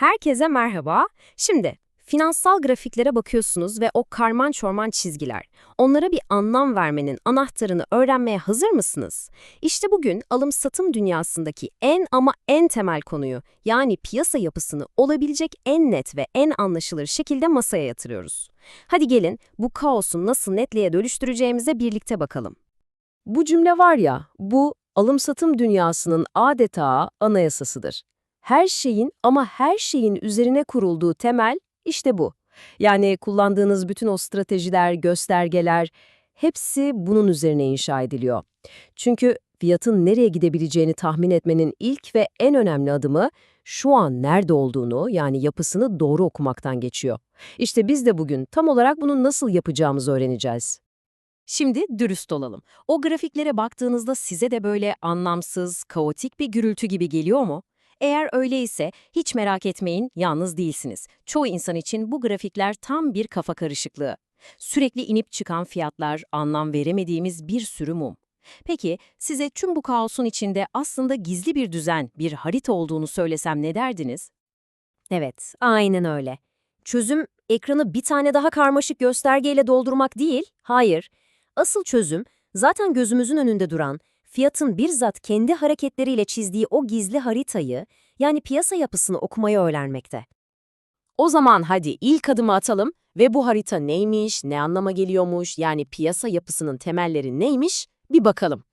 Herkese merhaba. Şimdi finansal grafiklere bakıyorsunuz ve o karman çorman çizgiler. Onlara bir anlam vermenin anahtarını öğrenmeye hazır mısınız? İşte bugün alım-satım dünyasındaki en ama en temel konuyu yani piyasa yapısını olabilecek en net ve en anlaşılır şekilde masaya yatırıyoruz. Hadi gelin bu kaosu nasıl netliğe dönüştüreceğimize birlikte bakalım. Bu cümle var ya, bu alım-satım dünyasının adeta anayasasıdır. Her şeyin ama her şeyin üzerine kurulduğu temel işte bu. Yani kullandığınız bütün o stratejiler, göstergeler hepsi bunun üzerine inşa ediliyor. Çünkü fiyatın nereye gidebileceğini tahmin etmenin ilk ve en önemli adımı şu an nerede olduğunu yani yapısını doğru okumaktan geçiyor. İşte biz de bugün tam olarak bunu nasıl yapacağımızı öğreneceğiz. Şimdi dürüst olalım. O grafiklere baktığınızda size de böyle anlamsız, kaotik bir gürültü gibi geliyor mu? Eğer öyleyse hiç merak etmeyin, yalnız değilsiniz. Çoğu insan için bu grafikler tam bir kafa karışıklığı. Sürekli inip çıkan fiyatlar, anlam veremediğimiz bir sürü mum. Peki size tüm bu kaosun içinde aslında gizli bir düzen, bir harita olduğunu söylesem ne derdiniz? Evet, aynen öyle. Çözüm ekranı bir tane daha karmaşık göstergeyle doldurmak değil, hayır. Asıl çözüm zaten gözümüzün önünde duran, fiyatın bizzat kendi hareketleriyle çizdiği o gizli haritayı, yani piyasa yapısını okumayı öğrenmekte. O zaman hadi ilk adımı atalım ve bu harita neymiş, ne anlama geliyormuş, yani piyasa yapısının temelleri neymiş bir bakalım.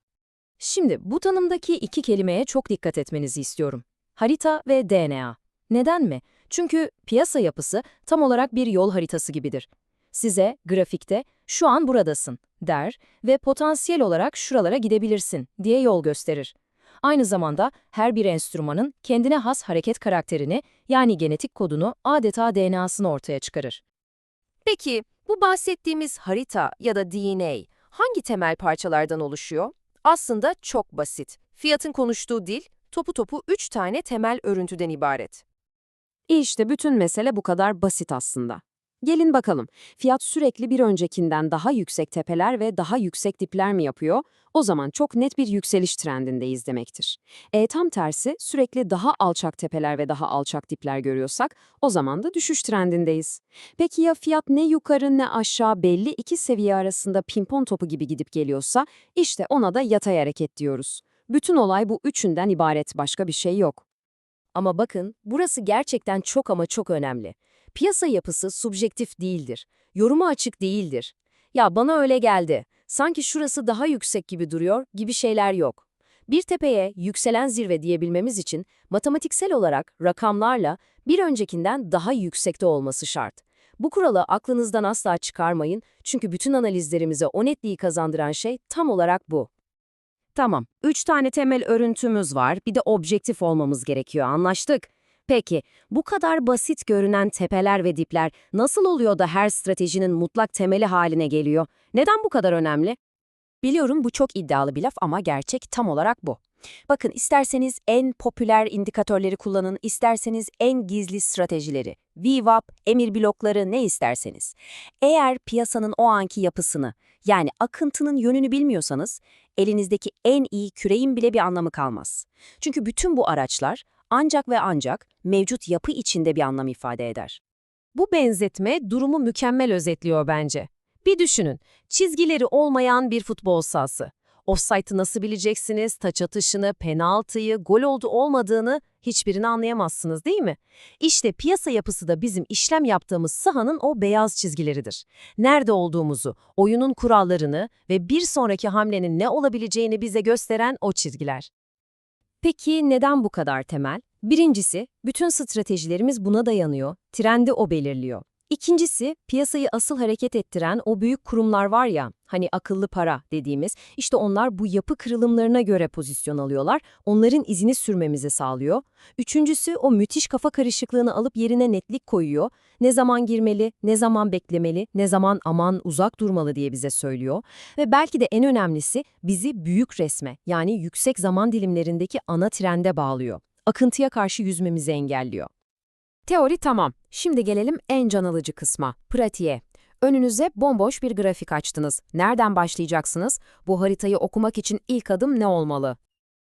Şimdi bu tanımdaki iki kelimeye çok dikkat etmenizi istiyorum. Harita ve DNA. Neden mi? Çünkü piyasa yapısı tam olarak bir yol haritası gibidir. Size grafikte şu an buradasın der ve potansiyel olarak şuralara gidebilirsin diye yol gösterir. Aynı zamanda her bir enstrümanın kendine has hareket karakterini yani genetik kodunu adeta DNA'sını ortaya çıkarır. Peki bu bahsettiğimiz harita ya da DNA hangi temel parçalardan oluşuyor? Aslında çok basit. Fiyatın konuştuğu dil topu topu üç tane temel örüntüden ibaret. İşte bütün mesele bu kadar basit aslında. Gelin bakalım, fiyat sürekli bir öncekinden daha yüksek tepeler ve daha yüksek dipler mi yapıyor? O zaman çok net bir yükseliş trendindeyiz demektir. E tam tersi, sürekli daha alçak tepeler ve daha alçak dipler görüyorsak, o zaman da düşüş trendindeyiz. Peki ya fiyat ne yukarı ne aşağı belli iki seviye arasında pimpon topu gibi gidip geliyorsa, işte ona da yatay hareket diyoruz. Bütün olay bu üçünden ibaret, başka bir şey yok. Ama bakın, burası gerçekten çok ama çok önemli. Piyasa yapısı subjektif değildir. Yoruma açık değildir. Ya bana öyle geldi. Sanki şurası daha yüksek gibi duruyor gibi şeyler yok. Bir tepeye yükselen zirve diyebilmemiz için matematiksel olarak rakamlarla bir öncekinden daha yüksekte olması şart. Bu kuralı aklınızdan asla çıkarmayın çünkü bütün analizlerimize o netliği kazandıran şey tam olarak bu. Tamam, üç tane temel örüntümüz var, bir de objektif olmamız gerekiyor, anlaştık. Peki, bu kadar basit görünen tepeler ve dipler nasıl oluyor da her stratejinin mutlak temeli haline geliyor? Neden bu kadar önemli? Biliyorum bu çok iddialı bir laf ama gerçek tam olarak bu. Bakın isterseniz en popüler indikatörleri kullanın, isterseniz en gizli stratejileri, VWAP, emir blokları ne isterseniz. Eğer piyasanın o anki yapısını, yani akıntının yönünü bilmiyorsanız, elinizdeki en iyi küreğin bile bir anlamı kalmaz. Çünkü bütün bu araçlar ancak ve ancak mevcut yapı içinde bir anlam ifade eder. Bu benzetme durumu mükemmel özetliyor bence. Bir düşünün, çizgileri olmayan bir futbol sahası. Offside'ı nasıl bileceksiniz, taç atışını, penaltıyı, gol oldu olmadığını hiçbirini anlayamazsınız değil mi? İşte piyasa yapısı da bizim işlem yaptığımız sahanın o beyaz çizgileridir. Nerede olduğumuzu, oyunun kurallarını ve bir sonraki hamlenin ne olabileceğini bize gösteren o çizgiler. Peki neden bu kadar temel? Birincisi, bütün stratejilerimiz buna dayanıyor, trendi o belirliyor. İkincisi, piyasayı asıl hareket ettiren o büyük kurumlar var ya, hani akıllı para dediğimiz, işte onlar bu yapı kırılımlarına göre pozisyon alıyorlar, onların izini sürmemizi sağlıyor. Üçüncüsü, o müthiş kafa karışıklığını alıp yerine netlik koyuyor. Ne zaman girmeli, ne zaman beklemeli, ne zaman aman uzak durmalı diye bize söylüyor. Ve belki de en önemlisi, bizi büyük resme, yani yüksek zaman dilimlerindeki ana trende bağlıyor. Akıntıya karşı yüzmemizi engelliyor. Teori tamam. Şimdi gelelim en can alıcı kısma, pratiğe. Önünüze bomboş bir grafik açtınız. Nereden başlayacaksınız? Bu haritayı okumak için ilk adım ne olmalı?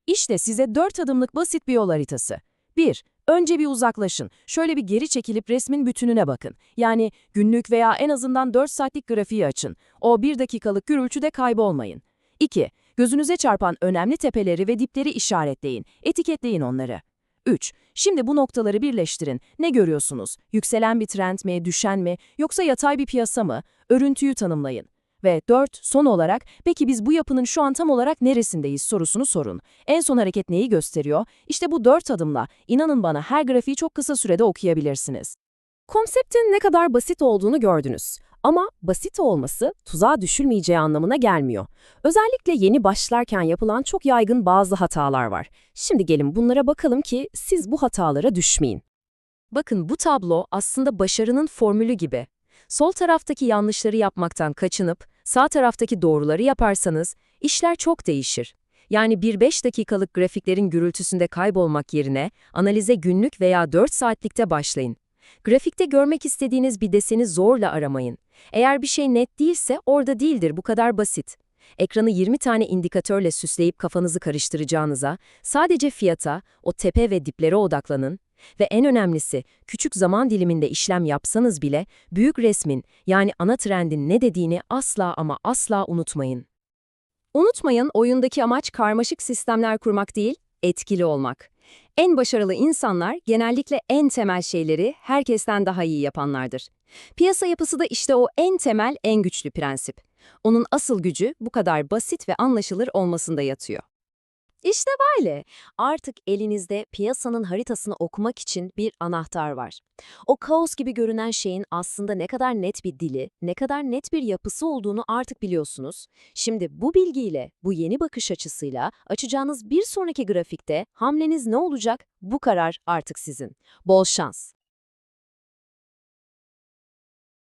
İşte size 4 adımlık basit bir yol haritası. 1. Önce bir uzaklaşın. Şöyle bir geri çekilip resmin bütününe bakın. Yani günlük veya en azından 4 saatlik grafiği açın. O 1 dakikalık gürültüde kaybolmayın. 2. Gözünüze çarpan önemli tepeleri ve dipleri işaretleyin. Etiketleyin onları. 3. Şimdi bu noktaları birleştirin. Ne görüyorsunuz? Yükselen bir trend mi, düşen mi, yoksa yatay bir piyasa mı? Örüntüyü tanımlayın. Ve 4. Son olarak, peki biz bu yapının şu an tam olarak neresindeyiz sorusunu sorun. En son hareket neyi gösteriyor? İşte bu 4 adımla, inanın bana her grafiği çok kısa sürede okuyabilirsiniz. Konseptin ne kadar basit olduğunu gördünüz. Ama basit olması tuzağa düşülmeyeceği anlamına gelmiyor. Özellikle yeni başlarken yapılan çok yaygın bazı hatalar var. Şimdi gelin bunlara bakalım ki siz bu hatalara düşmeyin. Bakın bu tablo aslında başarının formülü gibi. Sol taraftaki yanlışları yapmaktan kaçınıp sağ taraftaki doğruları yaparsanız işler çok değişir. Yani bir 5 dakikalık grafiklerin gürültüsünde kaybolmak yerine analize günlük veya 4 saatlikte başlayın. Grafikte görmek istediğiniz bir deseni zorla aramayın. Eğer bir şey net değilse orada değildir bu kadar basit. Ekranı 20 tane indikatörle süsleyip kafanızı karıştıracağınıza sadece fiyata, o tepe ve diplere odaklanın ve en önemlisi küçük zaman diliminde işlem yapsanız bile büyük resmin yani ana trendin ne dediğini asla ama asla unutmayın. Unutmayın oyundaki amaç karmaşık sistemler kurmak değil, etkili olmak. En başarılı insanlar genellikle en temel şeyleri herkesten daha iyi yapanlardır. Piyasa yapısı da işte o en temel, en güçlü prensip. Onun asıl gücü bu kadar basit ve anlaşılır olmasında yatıyor. İşte böyle. Artık elinizde piyasanın haritasını okumak için bir anahtar var. O kaos gibi görünen şeyin aslında ne kadar net bir dili, ne kadar net bir yapısı olduğunu artık biliyorsunuz. Şimdi bu bilgiyle, bu yeni bakış açısıyla açacağınız bir sonraki grafikte hamleniz ne olacak? Bu karar artık sizin. Bol şans.